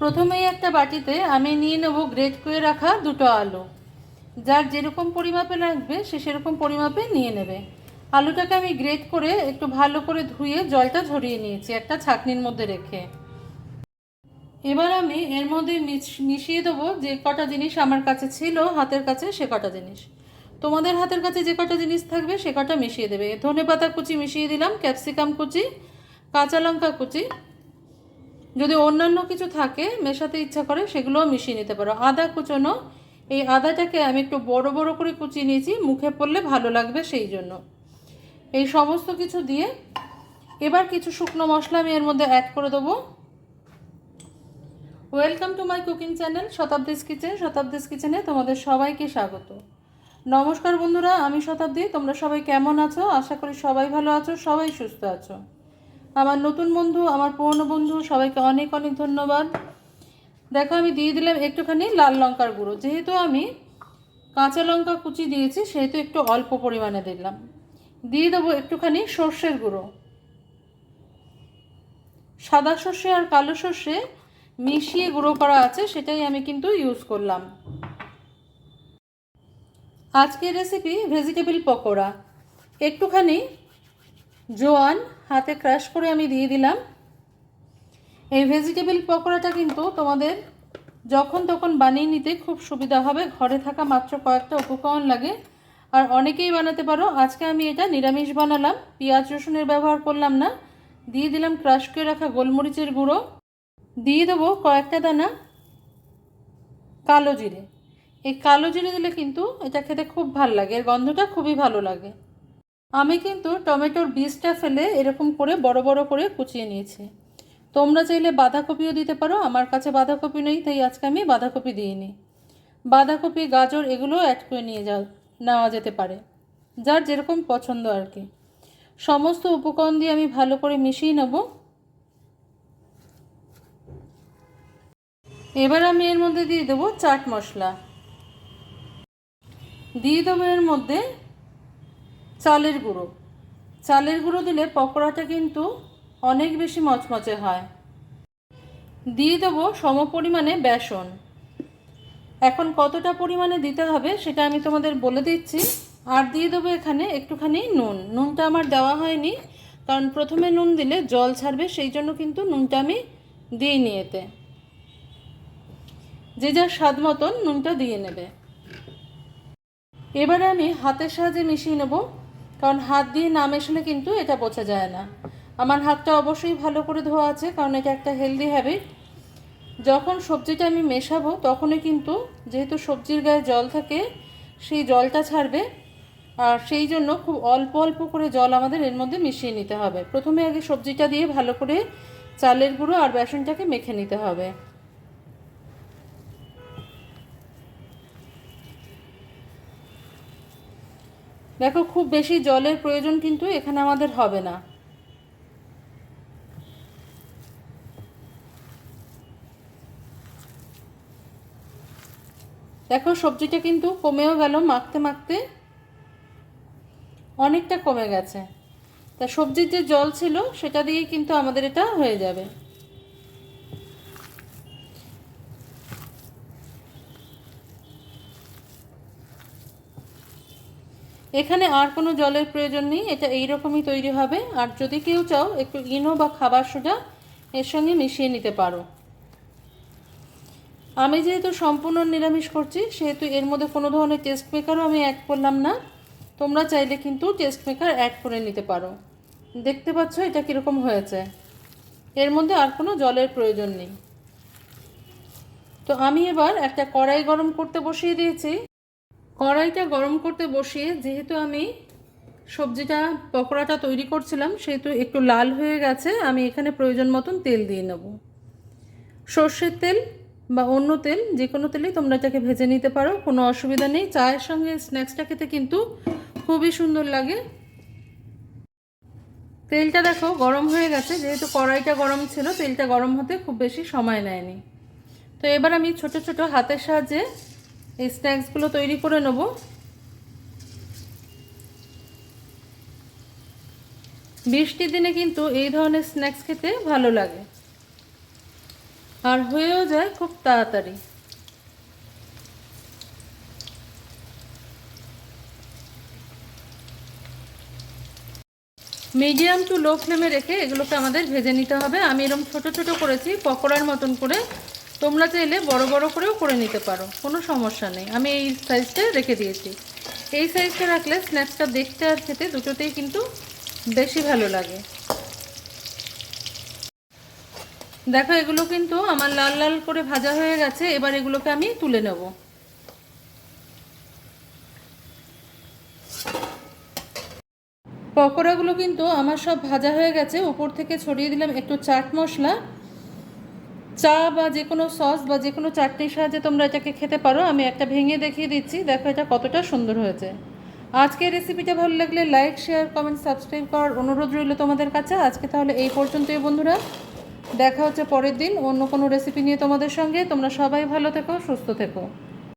প্রথমেই একটা বাটিতে আমি নিয়ে নেব গ্রেট করে রাখা দুটো আলু। যার যেরকম পরিমাপে লাগবে, সে সেরকম পরিমাপে নিয়ে নেবে। আলুটাকে আমি গ্রেট করে একটু ভালো করে ধুয়ে জলটা ঝরিয়ে নিয়েছি একটা ছাকনির মধ্যে রেখে। এবার আমি এর মধ্যে মিশ- মিশিয়ে দেবো যে কটা জিনিস আমার কাছে ছিল, হাতের কাছে সে কটা জিনিস। তোমাদের হাতের কাছে যে কটা জিনিস থাকবে, সে কটা মিশিয়ে দেবে। ধনে পাতা কুচি মিশিয়ে দিলাম, ক্যাপসিকাম কুচি, কাঁচা লঙ্কা কুচি যদি অন্যান্য কিছু থাকে, মেশাতে ইচ্ছা করে, সেগুলোও মিশিয়ে নিতে পারো। আদা কুচোনো, এই আদাটাকে আমি একটু বড় বড় করে কুচিয়ে নিয়েছি, মুখে পড়লে ভালো লাগবে সেই জন্য। এই সমস্ত কিছু দিয়ে এবার কিছু শুকনো মশলা আমি এর মধ্যে অ্যাড করে দেবো। Welcome to my cooking channel Shatabdi's kitchen Shatabdi's কিচেনে তোমাদের সবাইকে স্বাগত। নমস্কার বন্ধুরা, আমি শতাব্দী, তোমরা সবাই কেমন আছো? আশা করি সবাই ভালো আছো, সবাই সুস্থ আছো। আমার নতুন বন্ধু, আমার পুরনো বন্ধু, সবাইকে অনেক অনেক ধন্যবাদ। দেখো, আমি দিয়ে দিলাম একটুখানি লাল লঙ্কার গুঁড়ো। যেহেতু আমি কাঁচা লঙ্কা কুচি দিয়েছি, সেহেতু একটু অল্প পরিমাণে দিলাম। দিয়ে দেবো একটুখানি সর্ষের গুঁড়ো। সাদা সর্ষে আর কালো সর্ষে মিশিয়ে গুঁড়ো করা আছে, সেটাই আমি কিন্তু ইউজ করলাম। আজকের রেসিপি ভেজিটেবল পকোড়া। একটুখানি জোয়ান, হাতে ক্রাশ করে আমি দিয়ে দিলাম। এই ভেজিটেবল পকোড়াটা কিন্তু তোমাদের যখন তখন বানিয়ে নিতে খুব সুবিধা হবে। ঘরে থাকা মাত্র কয়েকটা উপকরণ লাগে। আর অনেকেই বানাতে পারো। আজকে আমি এটা নিরামিষ বানালাম। পেঁয়াজ রসুনের ব্যবহার করলাম না। দিয়ে দিলাম ক্রাশ করে রাখা গোলমরিচের গুঁড়ো। দিয়ে দেবো কয়েকটা দানা কালো জিরে। এই কালো জিরে দিলে কিন্তু এটা খেতে খুব ভালো লাগে। এর গন্ধটা খুবই ভালো লাগে। আমি কিন্তু টমেটোর বীজটা ফেলে এরকম করে বড় বড় করে কুচিয়ে নিয়েছি। তোমরা চাইলে বাঁধাকপিও দিতে পারো, আমার কাছে বাঁধাকপি নেই, তাই আজকে আমি বাঁধাকপি দিইনি। বাঁধাকপি, গাজর এগুলো অ্যাড করে নিয়ে যাও, নেওয়া যেতে পারে, যার যেরকম পছন্দ আর কি। সমস্ত উপকরণ দিয়ে আমি ভালো করে মিশিয়ে নেব। এবার আমি এর মধ্যে দিয়ে দেবো চাট মশলা। দিয়ে দেবো এর মধ্যে চালের গুঁড়ো। চালের গুঁড়ো দিলে পকোড়াটা কিন্তু অনেক বেশি মচমচে হয়। দিয়ে দেবো সম পরিমাণে বেসন। এখন কতটা পরিমাণে দিতে হবে সেটা আমি তোমাদের বলে দিচ্ছি। আর দিয়ে দেবো এখানে একটুখানি নুন। নুনটা আমার দেওয়া হয়নি, কারণ প্রথমে নুন দিলে জল ছাড়বে, সেই জন্য কিন্তু নুনটা আমি দিইনি এতে। যে যার স্বাদ মতন নুনটা দিয়ে নেবে। এবারে আমি হাতের সাহায্যে মিশিয়ে নেব। কারণ হাত দিয়ে না মেশালে কিন্তু এটা বোঝা যায় না। আমার হাতটা অবশ্যই ভালো করে ধোয়া আছে, কারণ এটা একটা হেলদি হ্যাবিট যখন সবজিটা আমি মেশাবো, তখনই কিন্তু যেহেতু সবজির গায়ে জল থাকে, সেই জলটা ছাড়বে। আর সেই জন্য খুব অল্প অল্প করে জল আমাদের এর মধ্যে মিশিয়ে নিতে হবে। প্রথমে আগে সবজিটা দিয়ে ভালো করে চালের গুঁড়ো আর বেসনটাকে মেখে নিতে হবে। দেখো, খুব বেশি জলের প্রয়োজন কিন্তু এখানে আমাদের হবে না। দেখো, সবজিটা কিন্তু কমেও গেল, মাখতে মাখতে অনেকটা কমে গেছে। তা সবজির যে জল ছিল, সেটা দিয়ে কিন্তু আমাদের এটা হয়ে যাবে। এখানে আর কোনো জলের প্রয়োজন নেই, এটা এই রকমই তৈরি হবে। আর যদি কেউ চাও, একটু ইনো বা খাবার সোডা এর সঙ্গে মিশিয়ে নিতে পারো। আমি যেহেতু সম্পূর্ণ নিরামিষ করছি, সেহেতু এর মধ্যে কোনো ধরনের টেস্ট মেকারও আমি অ্যাড করলাম না। তোমরা চাইলে কিন্তু টেস্ট মেকার অ্যাড করে নিতে পারো। দেখতে পাচ্ছ এটা কীরকম হয়েছে। এর মধ্যে আর কোনো জলের প্রয়োজন নেই। তো আমি এবার একটা কড়াই গরম করতে বসিয়ে দিয়েছি। কড়াইটা গরম করতে বসিয়ে যেহেতু আমি সবজিটা, পকোড়াটা তৈরি করছিলাম, সেহেতু একটু লাল হয়ে গেছে, আমি এখানে প্রয়োজন মতন তেল দিয়ে নেব। সর্ষের তেল বা অন্য তেল, যে কোনো তেলেই তোমরা এটাকে ভেজে নিতে পারো, কোনো অসুবিধা নেই। চায়ের সঙ্গে স্ন্যাক্সটা খেতে কিন্তু খুবই সুন্দর লাগে। তেলটা দেখো গরম হয়ে গেছে, যেহেতু কড়াইটা গরম ছিল, তেলটা গরম হতে খুব বেশি সময় নেয়নি। তো এবার আমি ছোট ছোট হাতের সাহায্যে এই স্ন্যাক্সগুলো তৈরি করে নেব। বৃষ্টির দিনে কিন্তু এই ধরনের স্ন্যাক্স খেতে ভালো লাগে। আর হয়েও যায় খুব তাড়াতাড়ি। মিডিয়াম টু লো ফ্লেমে রেখে এগুলোকে আমাদের ভেজে নিতে হবে। আমি এরকম ছোট ছোট করেছি, পকোড়ার মতন করে। তোমরা চাইলে বড় বড় করেও করে নিতে পারো, কোনো সমস্যা নেই। আমি এই সাইজটা রেখে দিয়েছি। এই সাইজটা রাখলে স্ন্যাক্সটা দেখতে আর খেতে দুটোতেই কিন্তু বেশি ভালো লাগে। দেখো, এগুলো কিন্তু আমার লাল লাল করে ভাজা হয়ে গেছে, এবার এগুলোকে আমি তুলে নেব। পকোড়াগুলো কিন্তু আমার সব ভাজা হয়ে গেছে, উপর থেকে ছড়িয়ে দিলাম একটু চাট মশলা। চা বা যে কোনো সস বা যে কোনো চাটনির সাহায্যে তোমরা এটাকে খেতে পারো। আমি একটা ভেঙে দেখিয়ে দিচ্ছি। দেখো এটা কতটা সুন্দর হয়েছে। আজকে রেসিপিটা ভালো লাগলে লাইক শেয়ার কমেন্ট সাবস্ক্রাইব করার অনুরোধ রইল তোমাদের কাছে। আজকে তাহলে এই পর্যন্তই বন্ধুরা। দেখা হচ্ছে পরের দিন অন্য কোনো রেসিপি নিয়ে তোমাদের সঙ্গে। তোমরা সবাই ভালো থেকো, সুস্থ থেকো।